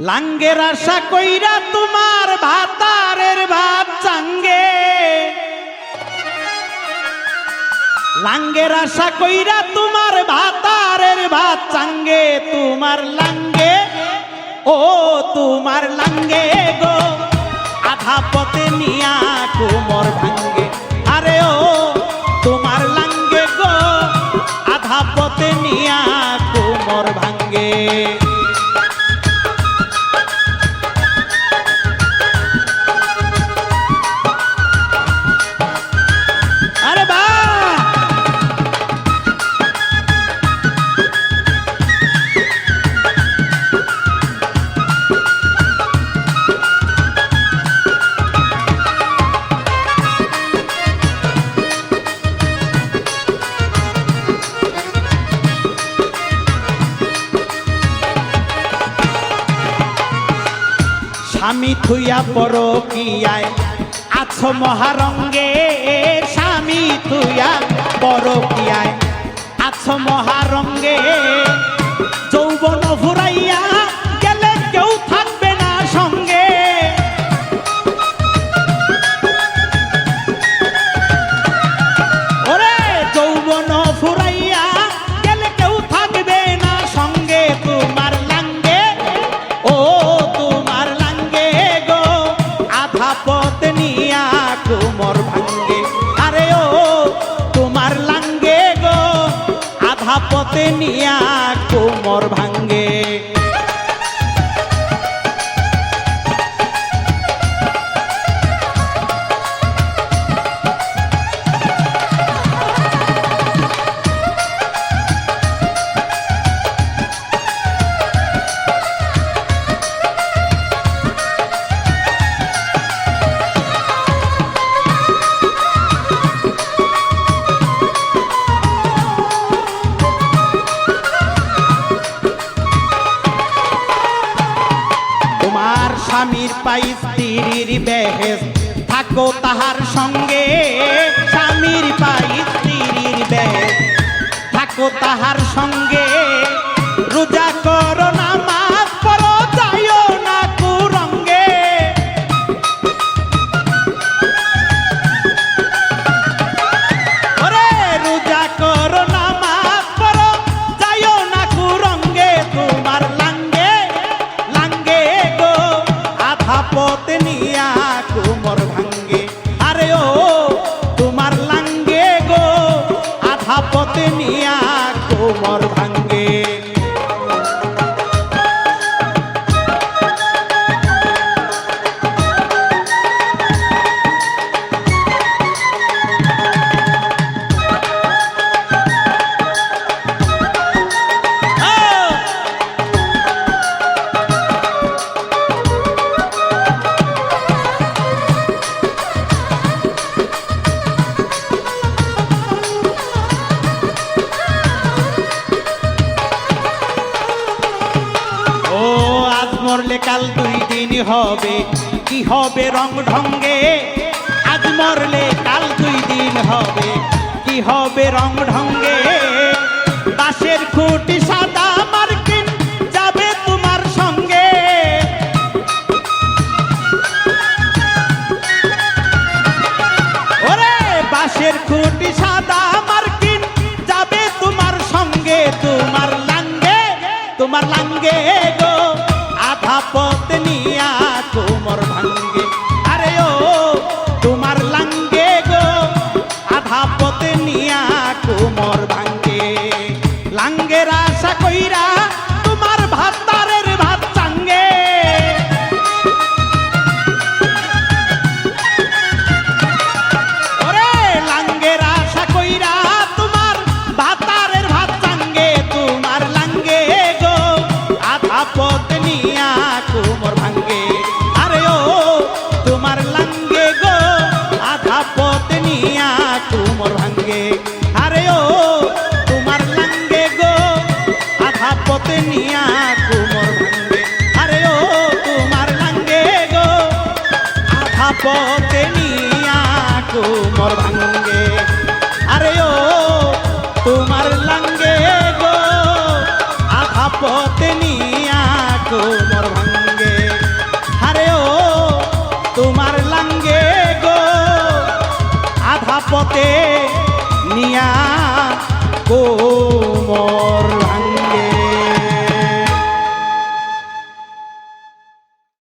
লাঙ্গের আশা কইরা তোমার ভাতারের ভাত চাঙ্গে। লাঙ্গের আশা কইরা তোমার ভাতারের ভাত চাঙ্গে। তোমার লাঙ্গে, ও তোমার লাঙ্গে গো। আধা পথে নিয়া স্বামী থুইয়া পর কিয়ায় আছো মহারঙ্গে স্বামী থুইয়া পর আছো নিয়া কোমর ভাঙ্গে স্বামীর পাই স্ত্রীর বেহেস থাকো তাহার সঙ্গে, স্বামীর পাই স্ত্রীর বেহেস থাকো তাহার সঙ্গে, রোজা করো কুমর ভাঙ্গে। আরে ও মরলে কাল দুই দিন হবে। কি হবে রং ঢঙ্গে? আজ মরলে কাল দুই দিন হবে। কি হবে রং ঢঙ্গে? বাঁশের খুঁটি সাদা মার্কিন যাবে তোমার সঙ্গে। ওরে, বাঁশের খুঁটি সাদা মার্কিন যাবে তোমার সঙ্গে। তোমার লাঙ্গে তোমার লাঙ্গে লাগে আরে ও, তোমার লাগে গো, আধা পথে নিয়া কোমর ভাঙ্গে আরে ও, তোমার লাগে গো, আধা পথে নিয়া কোমর ভাঙ্গে আরে ও, তোমার লাগে গো, আধা পথে নিয়া কোমর ভাঙ্গে আরে ও, তোমার লাগে গো, আধা পথে নিয়া কোমর ভাঙ্গে।